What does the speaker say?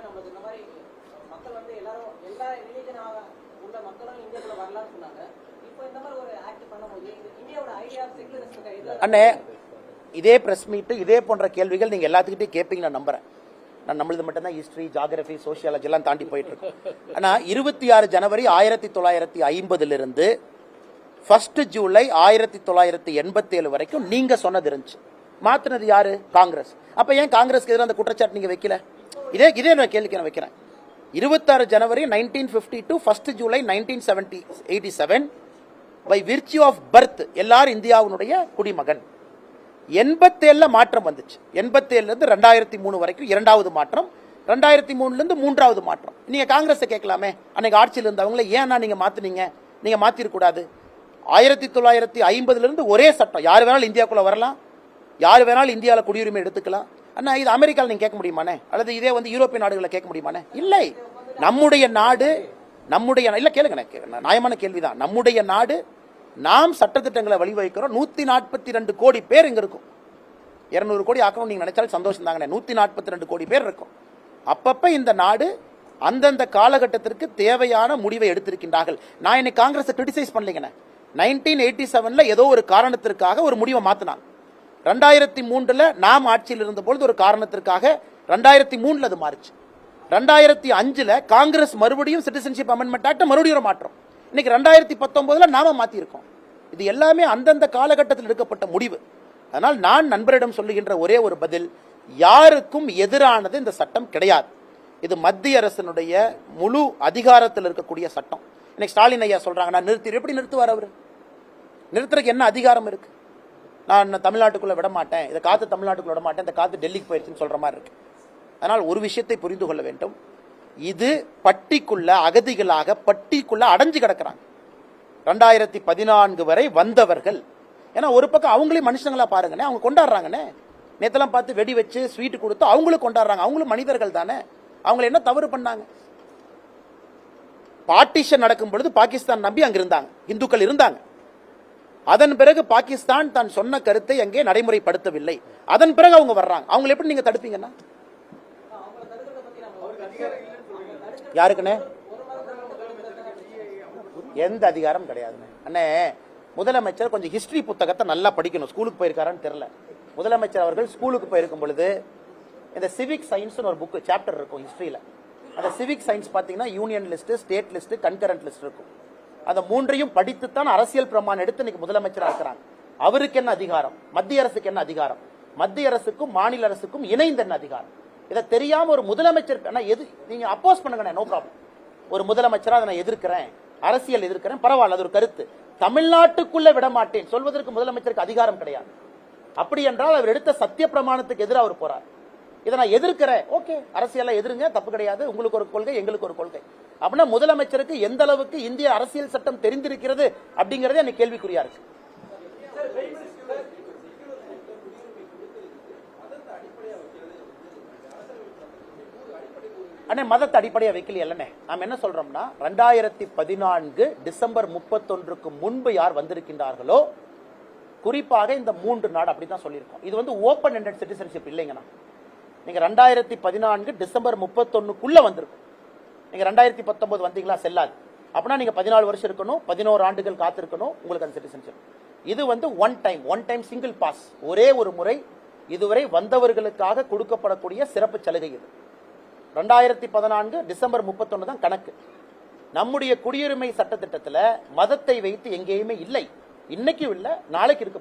ஏன்னா நம்மளுக்கு இந்த மாதிரி மக்கள் வந்து எல்லாரும் எல்லா ரிலீஜன் உள்ள மக்களும் இந்தியாக்குள்ள வரலாம்னு சொன்னாங்க. இப்போ இந்த மாதிரி ஒரு ஆக்ட் பண்ணும்போது இது இந்தியாவோட ஐடியா செகுலரிஸ்ட் அண்ணே இதே ப்ரெஸ் மீட்டு இதே போன்ற கேள்விகள் நீங்கள் எல்லாத்துக்கிட்டையும் கேட்பீங்க நான் நம்புறேன். நான் நம்மளது மட்டும்தான் ஹிஸ்ட்ரி ஜாகிரபி சோசியாலஜி எல்லாம் தாண்டி போயிட்டு இருக்கோம் ஆனால் இருபத்தி ஆறு ஜனவரி ஆயிரத்தி தொள்ளாயிரத்தி ஐம்பதுலேருந்து ஃபர்ஸ்ட் ஜூலை ஆயிரத்தி தொள்ளாயிரத்தி எண்பத்தேழு வரைக்கும் நீங்கள் சொன்னது இருந்துச்சு. மாத்துனது யாரு? காங்கிரஸ். அப்போ ஏன் காங்கிரஸ்க்கு எதிராக அந்த குற்றச்சாட்டு நீங்கள் வைக்கல? இதே இதே நான் கேள்விக்கு நான் வைக்கிறேன். இருபத்தாறு ஜனவரி nineteen fifty two first July nineteen seventy eighty seven by virtue of birth எல்லாரும் இந்தியாவினுடைய குடிமகன். எண்பத்தேழில் மாற்றம் வந்துச்சு. எண்பத்தேழுலேருந்து ரெண்டாயிரத்தி மூணு வரைக்கும் இரண்டாவது மாற்றம் ரெண்டாயிரத்தி மூணுலேருந்து மூன்றாவது மாற்றம். நீங்கள் காங்கிரஸை கேட்கலாமே? அன்னைக்கு ஆட்சியில் இருந்தவங்கள ஏன்னா நீங்கள் மாற்றினீங்க நீங்கள் மாற்றிடக்கூடாது ஆயிரத்தி தொள்ளாயிரத்தி ஐம்பதுலேருந்து ஒரே சட்டம் யார் வேணாலும் இந்தியாவுக்குள்ளே வரலாம். யார் வேணாலும் இந்தியாவில் குடியுரிமை எடுத்துக்கலாம். அண்ணா இது அமெரிக்காவில் நீங்கள் கேட்க முடியுமானே அல்லது இதே வந்து யூரோப்பிய நாடுகளில் கேட்க முடியுமானே இல்லை. நம்முடைய நாடு நம்முடைய இல்லை கேளுங்க நியாயமான கேள்விதான். நம்முடைய நாடு நாம் சட்டத்திட்டங்களை வழிவகுக்கிறோம். நூற்றி நாற்பத்தி ரெண்டு கோடி பேர் இங்கே இருக்கும். இரநூறு கோடி ஆக்கணும் நீங்கள் நினைச்சாலும் சந்தோஷம் தாங்கண்ணே. நூற்றி நாற்பத்தி ரெண்டு கோடி பேர் இருக்கும். அப்பப்போ இந்த நாடு அந்தந்த காலகட்டத்திற்கு தேவையான முடிவை எடுத்திருக்கின்றார்கள். நான் இன்னைக்கு காங்கிரஸை கிரிட்டிசைஸ் பண்ணலைங்கண்ணே. நைன்டீன் எயிட்டி செவனில் ஏதோ ஒரு காரணத்திற்காக ஒரு முடிவை மாத்தினாங்க. ரெண்டாயிரத்தி மூன்றில் நாம் ஆட்சியில் இருந்த பொழுது ஒரு காரணத்திற்காக ரெண்டாயிரத்தி மூணில் அது மாறுச்சு. ரெண்டாயிரத்தி அஞ்சில் காங்கிரஸ் மறுபடியும் சிட்டிசன்ஷிப் அமெண்ட்மெண்ட் ஆக்டை மறுபடியும் ஒரு மாற்றம். இன்னைக்கு ரெண்டாயிரத்தி பத்தொம்போதில் நாம மாற்றியிருக்கோம் இது எல்லாமே அந்தந்த காலகட்டத்தில் எடுக்கப்பட்ட முடிவு. அதனால் நான் நண்பரிடம் சொல்லுகின்ற ஒரே ஒரு பதில் யாருக்கும் எதிரானது இந்த சட்டம் கிடையாது. இது மத்திய அரசினுடைய முழு அதிகாரத்தில் இருக்கக்கூடிய சட்டம். இன்னைக்கு ஸ்டாலின் ஐயா சொல்றாங்க நான் நிறுத்தி எப்படி நிறுத்துவார் அவர்? நிறுத்துறதுக்கு என்ன அதிகாரம் இருக்குது நான் தமிழ்நாட்டுக்குள்ளே விட மாட்டேன் இதை காற்று தமிழ்நாட்டுக்குள்ள விட மாட்டேன் இந்த காற்று டெல்லிக்கு போயிடுச்சுன்னு சொல்கிற மாதிரி இருக்கு. அதனால் ஒரு விஷயத்தை புரிந்து கொள்ள வேண்டும். இது பட்டிக்குள்ள அகதிகளாக பட்டிக்குள்ள அடைஞ்சு கிடக்கிறாங்க. ரெண்டாயிரத்தி பதினான்கு வரை வந்தவர்கள். ஏன்னா ஒரு பக்கம் அவங்களே மனுஷங்களா பாருங்கண்ணே அவங்க கொண்டாடுறாங்கண்ணே. நேத்தெல்லாம் பார்த்து வெடி வச்சு ஸ்வீட்டு கொடுத்து அவங்களும் கொண்டாடுறாங்க. அவங்களும் மனிதர்கள் தானே. அவங்கள என்ன தவறு பண்ணாங்க? பார்ட்டிஷன் நடக்கும் பொழுது பாகிஸ்தான் நம்பி அங்க இருந்தாங்க இந்துக்கள் இருந்தாங்க. அதன் பிறகு பாகிஸ்தான் தான் சொன்ன கருத்தை அங்கே நடைமுறைப்படுத்தவில்லை. அதன் பிறகு அவங்க வர்றாங்க. அவங்களை எப்படி நீங்க தடுப்பீங்கன்னா? யாருக்குண்ணே எந்த அதிகாரம் கிடையாதுண்ணே அண்ணே முதலமைச்சர் கொஞ்சம் ஹிஸ்டரி புத்தகத்தை நல்லா படிக்கணும். ஸ்கூலுக்கு போயிருக்காரான்னு தெரியல. முதலமைச்சர் அவர்கள் ஸ்கூலுக்கு போயிருக்கும் பொழுது இந்த சிவிக் சயின்ஸ் ஒரு புக்கு சாப்டர் இருக்கும் ஹிஸ்டரியில அந்த சிவிக் சயின்ஸ் பாத்தீங்கன்னா union list state list concurrent list இருக்கும். அந்த மூன்றையும் படித்துத்தான் அரசியல் பிரமாணம் எடுத்து இன்னைக்கு முதலமைச்சராக இருக்கிறாங்க. அவருக்கு என்ன அதிகாரம்? மத்திய அரசுக்கு என்ன அதிகாரம்? மத்திய அரசுக்கும் மாநில அரசுக்கும் இணைந்த என்ன அதிகாரம்? இதை தெரியாம ஒரு முதலமைச்சர் எது நீங்க அப்போஸ் பண்ணுங்க நோ ப்ராப்ளம் ஒரு முதலமைச்சரா அதை நான் எதிர்க்கிறேன். அரசியல் எதிர்க்கிறேன். பரவாயில்ல அது ஒரு கருத்து. தமிழ்நாட்டுக்குள்ள விட மாட்டேன். சொல்வதற்கு முதலமைச்சருக்கு அதிகாரம் கிடையாது. அப்படி என்றால் அவர் எடுத்த சத்திய பிரமாணத்துக்கு எதிராக அவர் போறார். இதை நான் எதிர்க்கிறேன். ஓகே அரசியலை எதிருங்க தப்பு கிடையாது. உங்களுக்கு ஒரு கொள்கை எங்களுக்கு ஒரு கொள்கை. அப்படின்னா முதலமைச்சருக்கு எந்த அளவுக்கு இந்திய அரசியல் சட்டம் தெரிந்திருக்கிறது அப்படிங்கறதே எனக்கு கேள்விக்குறியா இருக்கு. அண்ணே மதத்தை அடிப்படையா வைக்கல இல்லனே நாம் என்ன சொல்றோம்னா ரெண்டாயிரத்தி பதினான்கு டிசம்பர் முப்பத்தொன்றுக்கு முன்பு யார் வந்திருக்கின்றார்களோ குறிப்பாக இந்த மூன்று நாடு அப்படிதான் சொல்லியிருக்கோம். இது வந்து ஓப்பன் எண்டட் சிட்டிசன்ஷிப் இல்லைங்கண்ணா. நீங்கள் ரெண்டாயிரத்தி பதினான்கு டிசம்பர் முப்பத்தொன்னுக்குள்ளே வந்திருக்கும். நீங்கள் ரெண்டாயிரத்தி பத்தொம்போது வந்தீங்களா? செல்லாது. அப்படின்னா நீங்கள் பதினாலு வருஷம் இருக்கணும் பதினோரு ஆண்டுகள் காத்திருக்கணும் உங்களுக்கு அந்த சிட்டிசன்ஷிப் இது வந்து one time one time single pass ஒரே ஒரு முறை இதுவரை வந்தவர்களுக்காக கொடுக்கப்படக்கூடிய சிறப்பு சலுகை இது. ரெண்டாயிரத்தி பதினான்கு டிசம்பர் முப்பத்தொன்று தான் கணக்கு. நம்முடைய குடியுரிமை சட்டத்திட்டத்தில் மதத்தை வைத்து எங்கேயுமே இல்லை. இன்னைக்கும் இல்லை நாளைக்கு இருக்க